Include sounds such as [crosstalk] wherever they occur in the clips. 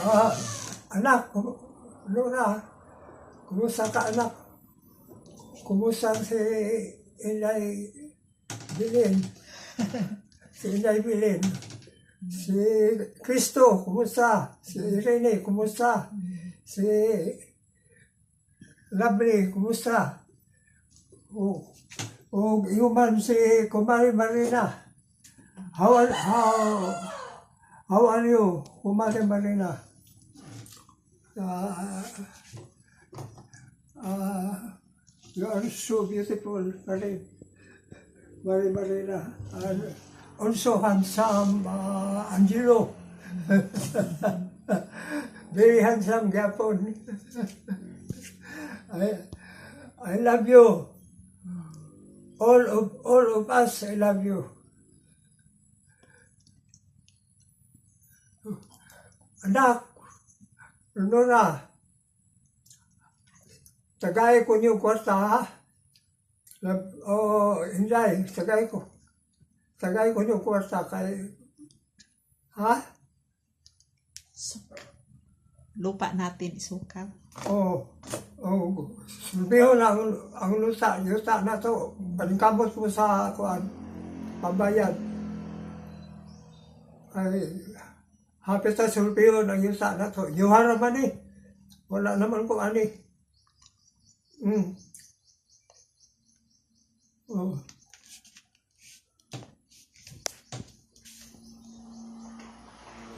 Ah, anak, kum- ano? Kumusta ka anak? Kumusta si Inay Bilin? [laughs] si Inay Bilin? Si Kristo, kumusta? Si Irene, kumusta? Si Lovely, kumusta? O, o human si Kumari Marina. How are, how, how are you, Kumari Marina? Uh, uh, you are so beautiful, Mari, Mari Marina. And also handsome, uh, Angelo. [laughs] Very handsome Japon. [laughs] I, I love you. All of all of us, I love you. Anak, ano na? Tagay ko niyo kwarta, ha? Lab- Oh, hindi, tagay ko. Tagay ko niyo kwarta kay... Ha? Lupa natin isukaw. Oh, oh, sabihin ang, ang lusa, lusa na to, paningkamot mo sa kuan, pambayad. Ay, hapit sa sulpiyon ang yusa na to. Yuha naman eh. Wala naman kung ani. Hmm. Oh.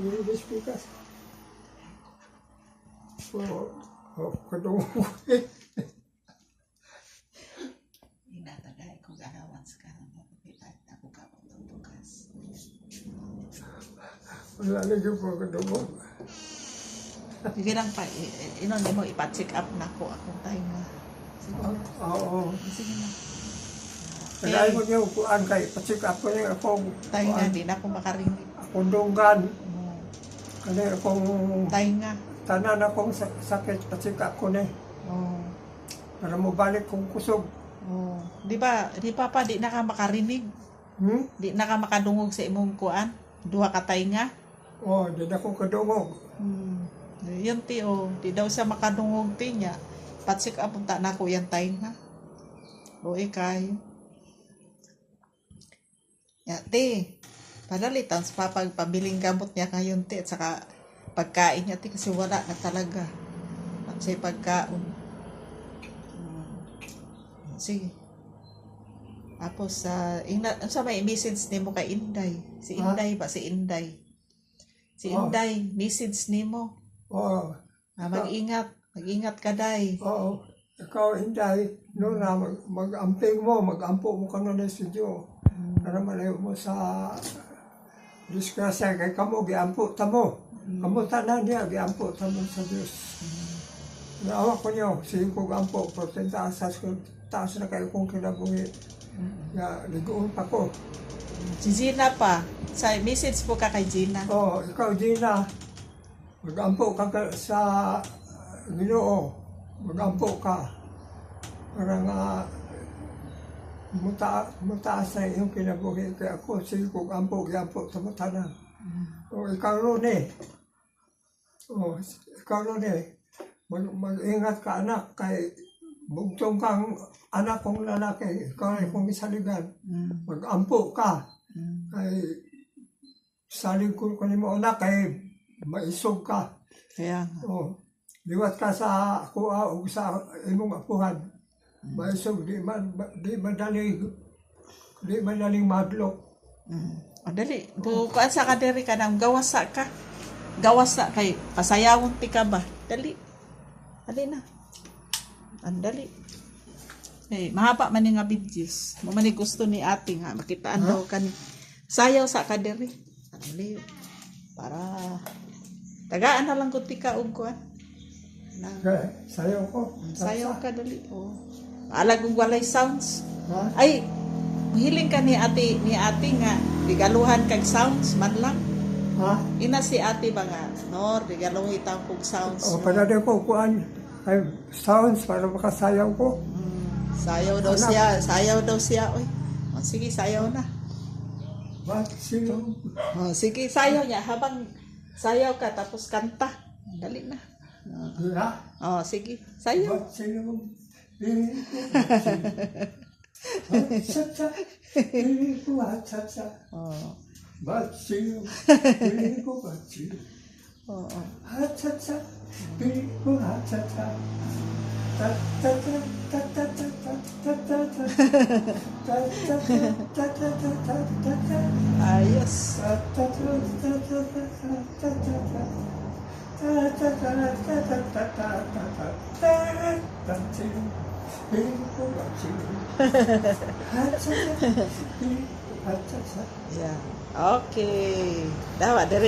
Yung speakers. Oh, oh, kadung. Inatagay ko ganawan sa kanan na kapitan na ko ka pagtutukas. Wala lagi po kadung. Sige lang pa, inon mo ipa-check up na ko akong Sige na. Oo. Sige na. Kaya mo niyo kuan kay pacheck up ko niya akong Tayo nga, di na ako makarinig. akong dunggan. Kani akong Tayo nga. tanan akong sa- sakit pacheck up ko ni Oh, para mo balik kong kusog. oh. Di ba, di pa pa, di na ka makarinig. Hmm? Di na ka makadungog sa imong kuan. Duha ka tayo nga. Oh, di na ko kadungog. Hmm. Yun ti o, di daw siya makadungog ti niya. Patsik up punta na ko yan tayo nga. O ikay. Ya, ti. Padalitan sa papag pabiling gamot niya ngayon ti at saka pagkain niya ti kasi wala na talaga. At sa pagkaon. Hmm. Sige. Tapos sa ina sa may message nimo kay Inday. Si? Inday ba si Inday? Si Oh. Inday, message nimo. Oh, Ah, mag-ingat. Mag-ingat ka, day. oo. Ikaw hindi, no na mag, mag-amping mo, mag-ampo mo ka na ng studio. Para malayo mo sa disgrasya kay kamo, giampo ta mo. Kamo tanan niya, giampo ta mo sa Diyos. Naawa ko niyo, sige ko gampo, porten taas, taas, ko- taas na kayo kong kinabuhi. Ya, ligoon pa ko. Si Gina pa. Sa message po ka kay Gina. Oh, ikaw, Gina, mag-ampo ka ka sa Ginoo. Mag-ampo ka. Para nga muta, mutaas na iyong kinabuhi. Kaya ako, sige ko ampo, giampo sa mata na. O, ikaw ron eh. O, ikaw ron eh. Mag, mag-ingat ka anak kay bugtong kang anak kong lalaki. Ikaw ay kong isaligan. Mm. Mag-ampo ka Mm. ay saling ko ko mo anak kay maisog ka Kaya nga. o liwat ka sa kuha o sa imong apuhan maisog di man di madali di madaling madlok Mm. O, dali. Bukaan sa kadiri ka nang gawasa ka. Gawasa kay pasayawon ti ka ba? Dali. Dali na. Andali. Hey, mahaba man yung nga videos. Mo man ni gusto ni ate nga makitaan daw kani. Sayaw sa kadiri. Dali. Para tagaan na lang ko ti ka og kuan. Sayo ko sayaw ka dali. Oh. Alag og walay sounds. ha Ay, mahiling ka ni ate, ni ate nga, regaluhan kag sounds man lang. ha Ina si ate ba nga, no, regaluhin tang kog sounds. o panade ko kuan ay sounds para makasayaw ko sayaw daw Anak. siya, sayaw daw siya, oy. O, sige, sayaw na. Ba't sino O, sige, sayaw niya. Habang sayaw ka, tapos kanta. Dali na. Ha? Oh, sige. Sa'yo? Hatsatsa, piling ko, hatsatsa. Oh. Ba't sa'yo? Piling ko, 하차차 밀고 하차차 ya oke okay. dapat dari